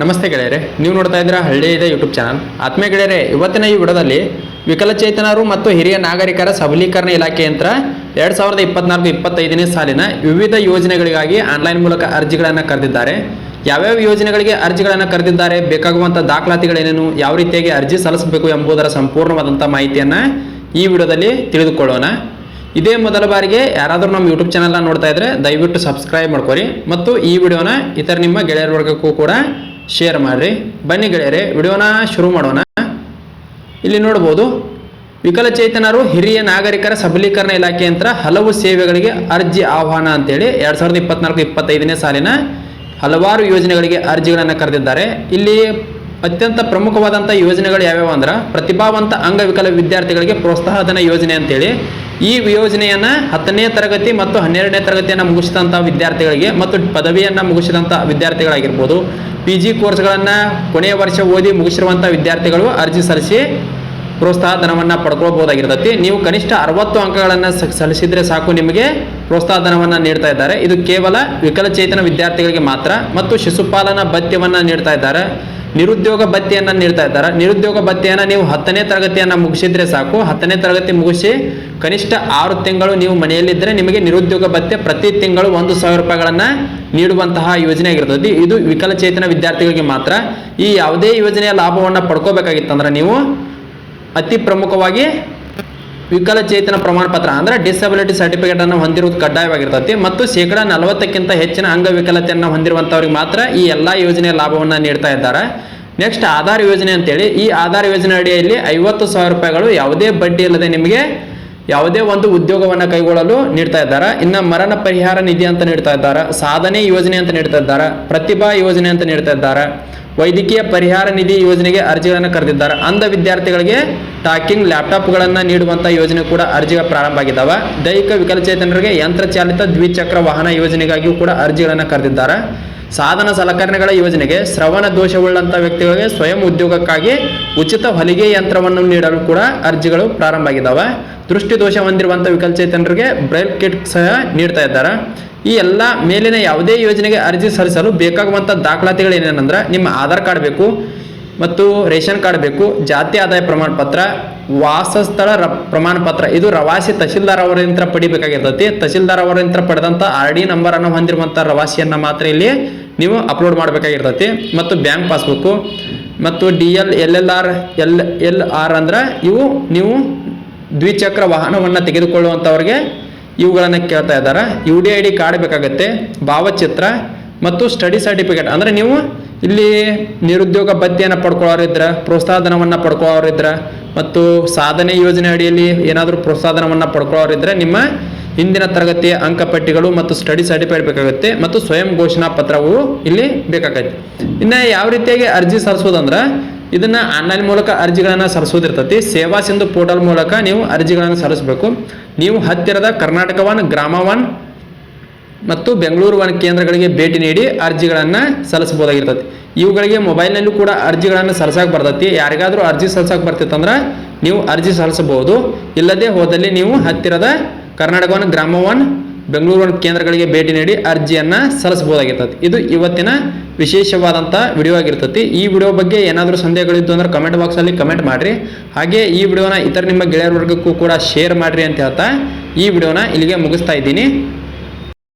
ನಮಸ್ತೆ ಗೆಳೆಯರೆ, ನೀವು ನೋಡ್ತಾ ಇದ್ದೀರಾ ಹಳ್ಳಿ ಇದೆ ಯೂಟ್ಯೂಬ್ ಚಾನಲ್ ಆತ್ಮೀಯ ಗೆಳೆಯರೆ, ಇವತ್ತಿನ ಈ ವಿಡಿಯೋದಲ್ಲಿ ವಿಕಲಚೇತನರು ಮತ್ತು ಹಿರಿಯ ನಾಗರಿಕರ ಸಬಲೀಕರಣ ಇಲಾಖೆ ಯಂತ್ರ ಎರಡು ಸಾವಿರದ ಇಪ್ಪತ್ನಾಲ್ಕು ಇಪ್ಪತ್ತೈದನೇ ಸಾಲಿನ ವಿವಿಧ ಯೋಜನೆಗಳಿಗಾಗಿ ಆನ್ಲೈನ್ ಮೂಲಕ ಅರ್ಜಿಗಳನ್ನು ಕರೆದಿದ್ದಾರೆ. ಯಾವ್ಯಾವ ಯೋಜನೆಗಳಿಗೆ ಅರ್ಜಿಗಳನ್ನು ಕರೆದಿದ್ದಾರೆ ಬೇಕಾಗುವಂಥ ದಾಖಲಾತಿಗಳೇನೇನು, ಯಾವ ರೀತಿಯಾಗಿ ಅರ್ಜಿ ಸಲ್ಲಿಸಬೇಕು ಎಂಬುದರ ಸಂಪೂರ್ಣವಾದಂಥ ಮಾಹಿತಿಯನ್ನು ಈ ವಿಡಿಯೋದಲ್ಲಿ ತಿಳಿದುಕೊಳ್ಳೋಣ. ಇದೇ ಮೊದಲ ಬಾರಿಗೆ ಯಾರಾದರೂ ನಮ್ಮ ಯೂಟ್ಯೂಬ್ ಚಾನಲ್ನ ನೋಡ್ತಾ ಇದ್ರೆ ದಯವಿಟ್ಟು ಸಬ್ಸ್ಕ್ರೈಬ್ ಮಾಡ್ಕೊರಿ ಮತ್ತು ಈ ವಿಡಿಯೋನ ಇತರ ನಿಮ್ಮ ಗೆಳೆಯರ ವರ್ಗಕ್ಕೂ ಕೂಡ ಶೇರ್ ಮಾಡಿರಿ. ಬನ್ನಿ ಗೆಳೆಯರೆ, ವಿಡಿಯೋನ ಶುರು ಮಾಡೋಣ. ಇಲ್ಲಿ ನೋಡ್ಬೋದು ವಿಕಲಚೇತನರು ಹಿರಿಯ ನಾಗರಿಕರ ಸಬಲೀಕರಣ ಇಲಾಖೆ ಅಂತ ಹಲವು ಸೇವೆಗಳಿಗೆ ಅರ್ಜಿ ಆಹ್ವಾನ ಅಂತೇಳಿ ಎರಡು ಸಾವಿರದ ಇಪ್ಪತ್ನಾಲ್ಕು ಇಪ್ಪತ್ತೈದನೇ ಸಾಲಿನ ಹಲವಾರು ಯೋಜನೆಗಳಿಗೆ ಅರ್ಜಿಗಳನ್ನು ಕರೆದಿದ್ದಾರೆ. ಇಲ್ಲಿ ಅತ್ಯಂತ ಪ್ರಮುಖವಾದಂಥ ಯೋಜನೆಗಳು ಯಾವ್ಯಾವ ಅಂದ್ರೆ, ಪ್ರತಿಭಾವಂತ ಅಂಗವಿಕಲ ವಿದ್ಯಾರ್ಥಿಗಳಿಗೆ ಪ್ರೋತ್ಸಾಹಧನ ಯೋಜನೆ ಅಂತೇಳಿ ಈ ಯೋಜನೆಯನ್ನು ಹತ್ತನೇ ತರಗತಿ ಮತ್ತು ಹನ್ನೆರಡನೇ ತರಗತಿಯನ್ನು ಮುಗಿಸಿದಂಥ ವಿದ್ಯಾರ್ಥಿಗಳಿಗೆ ಮತ್ತು ಪದವಿಯನ್ನು ಮುಗಿಸಿದಂಥ ವಿದ್ಯಾರ್ಥಿಗಳಾಗಿರ್ಬೋದು ಪಿ ಜಿ ಕೋರ್ಸ್ಗಳನ್ನು ಕೊನೆಯ ವರ್ಷ ಓದಿ ಮುಗಿಸಿರುವಂಥ ವಿದ್ಯಾರ್ಥಿಗಳು ಅರ್ಜಿ ಸಲ್ಲಿಸಿ ಪ್ರೋತ್ಸಾಹ ಧನವನ್ನು ಪಡ್ಕೊಳ್ಬೋದಾಗಿರ್ತೈತಿ ನೀವು ಕನಿಷ್ಠ ಅರವತ್ತು ಅಂಕಗಳನ್ನು ಸಲ್ಲಿಸಿದರೆ ಸಲ್ಲಿಸಿದ್ರೆ ಸಾಕು ನಿಮಗೆ. ಪ್ರೋತ್ಸಾಹ ಧನವನ್ನು ನೀಡ್ತಾ ಇದ್ದಾರೆ. ಇದು ಕೇವಲ ವಿಕಲಚೇತನ ವಿದ್ಯಾರ್ಥಿಗಳಿಗೆ ಮಾತ್ರ ಮತ್ತು ಶಿಶುಪಾಲನಾ ಭತ್ಯವನ್ನು ನೀಡ್ತಾ ಇದ್ದಾರೆ. ನಿರುದ್ಯೋಗ ಭತ್ಯೆಯನ್ನು ನೀಡ್ತಾ ಇದ್ದಾರೆ. ನಿರುದ್ಯೋಗ ಭತ್ಯೆಯನ್ನು ನೀವು ಹತ್ತನೇ ತರಗತಿಯನ್ನು ಮುಗಿಸಿದ್ರೆ ಸಾಕು. ಹತ್ತನೇ ತರಗತಿ ಮುಗಿಸಿ ಕನಿಷ್ಠ ಆರು ತಿಂಗಳು ನೀವು ಮನೆಯಲ್ಲಿದ್ದರೆ ನಿಮಗೆ ನಿರುದ್ಯೋಗ ಭತ್ಯೆ ಪ್ರತಿ ತಿಂಗಳು ಒಂದು ಸಾವಿರ ರೂಪಾಯಿಗಳನ್ನು ನೀಡುವಂತಹ ಯೋಜನೆ ಆಗಿರ್ತದೆ. ಇದು ವಿಕಲಚೇತನ ವಿದ್ಯಾರ್ಥಿಗಳಿಗೆ ಮಾತ್ರ. ಈ ಯಾವುದೇ ಯೋಜನೆಯ ಲಾಭವನ್ನು ಪಡ್ಕೋಬೇಕಾಗಿತ್ತಂದ್ರೆ ನೀವು ಅತಿ ಪ್ರಮುಖವಾಗಿ ವಿಕಲಚೇತನ ಪ್ರಮಾಣ ಪತ್ರ ಅಂದ್ರೆ ಡಿಸಬಿಲಿಟಿ ಸರ್ಟಿಫಿಕೇಟ್ ಅನ್ನು ಹೊಂದಿರುವುದು ಕಡ್ಡಾಯವಾಗಿರ್ತೈತಿ. ಮತ್ತು ಶೇಕಡ ನಲವತ್ತಕ್ಕಿಂತ ಹೆಚ್ಚಿನ ಅಂಗವಿಕಲತೆಯನ್ನು ಹೊಂದಿರುವಂಥವ್ರಿಗೆ ಮಾತ್ರ ಈ ಎಲ್ಲ ಯೋಜನೆಯ ಲಾಭವನ್ನು ನೀಡ್ತಾ ಇದ್ದಾರೆ. ನೆಕ್ಸ್ಟ್ ಆಧಾರ್ ಯೋಜನೆ ಅಂತೇಳಿ, ಈ ಆಧಾರ್ ಯೋಜನೆ ಅಡಿಯಲ್ಲಿ ಐವತ್ತು ಸಾವಿರ ರೂಪಾಯಿಗಳು ಯಾವುದೇ ಬಡ್ಡಿ ಇಲ್ಲದೆ ನಿಮಗೆ ಯಾವುದೇ ಒಂದು ಉದ್ಯೋಗವನ್ನು ಕೈಗೊಳ್ಳಲು ನೀಡ್ತಾ ಇದ್ದಾರೆ. ಇನ್ನು ಮರಣ ಪರಿಹಾರ ನಿಧಿ ಅಂತ ನೀಡ್ತಾ ಇದ್ದಾರೆ. ಸಾಧನೆ ಯೋಜನೆ ಅಂತ ನೀಡ್ತಾ ಇದ್ದಾರೆ. ಪ್ರತಿಭಾ ಯೋಜನೆ ಅಂತ ನೀಡ್ತಾ ಇದ್ದಾರೆ. ವೈದ್ಯಕೀಯ ಪರಿಹಾರ ನಿಧಿ ಯೋಜನೆಗೆ ಅರ್ಜಿಗಳನ್ನು ಕರೆದಿದ್ದಾರೆ. ಅಂಧ ವಿದ್ಯಾರ್ಥಿಗಳಿಗೆ ಟಾಕಿಂಗ್ ಲ್ಯಾಪ್ಟಾಪ್ಗಳನ್ನು ನೀಡುವಂಥ ಯೋಜನೆ ಕೂಡ ಅರ್ಜಿಗಳು ಪ್ರಾರಂಭ ಆಗಿದ್ದಾವೆ. ದೈಹಿಕ ವಿಕಲಚೇತನರಿಗೆ ಯಂತ್ರಚಾಲಿತ ದ್ವಿಚಕ್ರ ವಾಹನ ಯೋಜನೆಗಾಗಿಯೂ ಕೂಡ ಅರ್ಜಿಗಳನ್ನು ಕರೆದಿದ್ದಾರೆ. ಸಾಧನ ಸಲಕರಣೆಗಳ ಯೋಜನೆಗೆ ಶ್ರವಣ ದೋಷವುಳ್ಳಂಥ ವ್ಯಕ್ತಿಗಳಿಗೆ ಸ್ವಯಂ ಉದ್ಯೋಗಕ್ಕಾಗಿ ಉಚಿತ ಹೊಲಿಗೆ ಯಂತ್ರವನ್ನು ನೀಡಲು ಕೂಡ ಅರ್ಜಿಗಳು ಪ್ರಾರಂಭ ಆಗಿದ್ದಾವೆ. ದೃಷ್ಟಿ ದೋಷ ಹೊಂದಿರುವಂಥ ವಿಕಲಚೇತನರಿಗೆ ಬ್ರೈಲ್ ಕಿಟ್ ಸಹ ನೀಡ್ತಾ ಇದ್ದಾರೆ. ಈ ಎಲ್ಲ ಮೇಲಿನ ಯಾವುದೇ ಯೋಜನೆಗೆ ಅರ್ಜಿ ಸಲ್ಲಿಸಲು ಬೇಕಾಗುವಂಥ ದಾಖಲಾತಿಗಳು ಏನೇನಂದ್ರೆ ನಿಮ್ಮ ಆಧಾರ್ ಕಾರ್ಡ್ ಬೇಕು ಮತ್ತು ರೇಷನ್ ಕಾರ್ಡ್ ಬೇಕು, ಜಾತಿ ಆದಾಯ ಪ್ರಮಾಣ ಪತ್ರ ವಾಸಸ್ಥಳ ರ ಪ್ರಮಾಣ ಪತ್ರ ಇದು ರವಾಸಿ ತಹಶೀಲ್ದಾರ್ ಅವರಿಂದ ಪಡಿಬೇಕಾಗಿರ್ತೈತಿ. ತಹಶೀಲ್ದಾರ್ ಅವರಿಂದ ಪಡೆದಂಥ ಆರ್ ಡಿ ನಂಬರನ್ನು ಹೊಂದಿರುವಂಥ ರವಾಸಿಯನ್ನು ಮಾತ್ರ ಇಲ್ಲಿ ನೀವು ಅಪ್ಲೋಡ್ ಮಾಡಬೇಕಾಗಿರ್ತೈತಿ. ಮತ್ತು ಬ್ಯಾಂಕ್ ಪಾಸ್ಬುಕ್ಕು ಮತ್ತು D L L L R, L L R ಅಂದ್ರೆ ಇವು ನೀವು ದ್ವಿಚಕ್ರ ವಾಹನವನ್ನು ತೆಗೆದುಕೊಳ್ಳುವಂಥವ್ರಿಗೆ ಇವುಗಳನ್ನು ಕೇಳ್ತಾ ಇದ್ದಾರೆ. U D I D card ಬೇಕಾಗುತ್ತೆ, ಭಾವಚಿತ್ರ ಮತ್ತು ಸ್ಟಡಿ ಸರ್ಟಿಫಿಕೇಟ್ ಅಂದರೆ ನೀವು ಇಲ್ಲಿ ನಿರುದ್ಯೋಗ ಭತ್ಯೆಯನ್ನು ಪಡ್ಕೊಳ್ಳೋರಿದ್ರೆ ಪ್ರೋತ್ಸಾಹ ಧನವನ್ನು ಪಡ್ಕೊಳ್ಳೋರಿದ್ರೆ ಮತ್ತು ಸಾಧನೆ ಯೋಜನೆ ಅಡಿಯಲ್ಲಿ ಏನಾದರೂ ಪ್ರೋತ್ಸಾಹ ಧನವನ್ನು ಪಡ್ಕೊಳ್ಳೋರಿದ್ರೆ ನಿಮ್ಮ ಹಿಂದಿನ ತರಗತಿಯ ಅಂಕಪಟ್ಟಿಗಳು ಮತ್ತು ಸ್ಟಡಿ ಸರ್ಟಿಫಿಕೇಟ್ ಬೇಕಾಗುತ್ತೆ ಮತ್ತು ಸ್ವಯಂ ಘೋಷಣಾ ಪತ್ರವು ಇಲ್ಲಿ ಬೇಕಾಗತ್ತೆ ಇನ್ನು ಯಾವ ರೀತಿಯಾಗಿ ಅರ್ಜಿ ಸಲ್ಲಿಸೋದಂದ್ರೆ ಇದನ್ನ ಆನ್ಲೈನ್ ಮೂಲಕ ಅರ್ಜಿಗಳನ್ನು ಸಲ್ಲಿಸೋದಿರ್ತೈತಿ. ಸೇವಾ ಸಿಂಧು ಪೋರ್ಟಲ್ ಮೂಲಕ ನೀವು ಅರ್ಜಿಗಳನ್ನು ಸಲ್ಲಿಸಬೇಕು. ನೀವು ಹತ್ತಿರದ ಕರ್ನಾಟಕ ಒನ್ ಗ್ರಾಮ ಒನ್ ಮತ್ತು ಬೆಂಗಳೂರು ಒನ್ ಕೇಂದ್ರಗಳಿಗೆ ಭೇಟಿ ನೀಡಿ ಅರ್ಜಿಗಳನ್ನು ಸಲ್ಲಿಸಬಹುದಾಗಿರ್ತೈತಿ. ಇವುಗಳಿಗೆ ಮೊಬೈಲ್ನಲ್ಲೂ ಕೂಡ ಅರ್ಜಿಗಳನ್ನು ಸಲ್ಲಿಸಕ್ಕೆ ಬರ್ತೈತಿ. ಯಾರಿಗಾದರೂ ಅರ್ಜಿ ಸಲ್ಲಿಸಕ್ಕೆ ಬರ್ತಿತ್ತಂದ್ರೆ ನೀವು ಅರ್ಜಿ ಸಲ್ಲಿಸಬಹುದು. ಇಲ್ಲದೆ ಹೋದಲ್ಲಿ ನೀವು ಹತ್ತಿರದ ಕರ್ನಾಟಕ ಒನ್ ಗ್ರಾಮ ಒನ್ ಬೆಂಗಳೂರು ಕೇಂದ್ರಗಳಿಗೆ ಭೇಟಿ ನೀಡಿ ಅರ್ಜಿಯನ್ನು ಸಲ್ಲಿಸಬಹುದಾಗಿರ್ತದೆ. ಇದು ಇವತ್ತಿನ ವಿಶೇಷವಾದಂಥ ವಿಡಿಯೋ ಆಗಿರ್ತೈತಿ ಈ ವಿಡಿಯೋ ಬಗ್ಗೆ ಏನಾದರೂ ಸಂದೇಹಗಳಿದ್ದು ಅಂದ್ರೆ ಕಮೆಂಟ್ ಬಾಕ್ಸಲ್ಲಿ ಕಮೆಂಟ್ ಮಾಡಿರಿ. ಹಾಗೆ ಈ ವಿಡಿಯೋನ ಇತರ ನಿಮ್ಮ ಗೆಳೆಯರ ವರ್ಗಕ್ಕೂ ಕೂಡ ಶೇರ್ ಮಾಡಿರಿ ಅಂತ ಹೇಳ್ತಾ ಈ ವಿಡಿಯೋನ ಇಲ್ಲಿಗೆ ಮುಗಿಸ್ತಾ ಇದ್ದೀನಿ.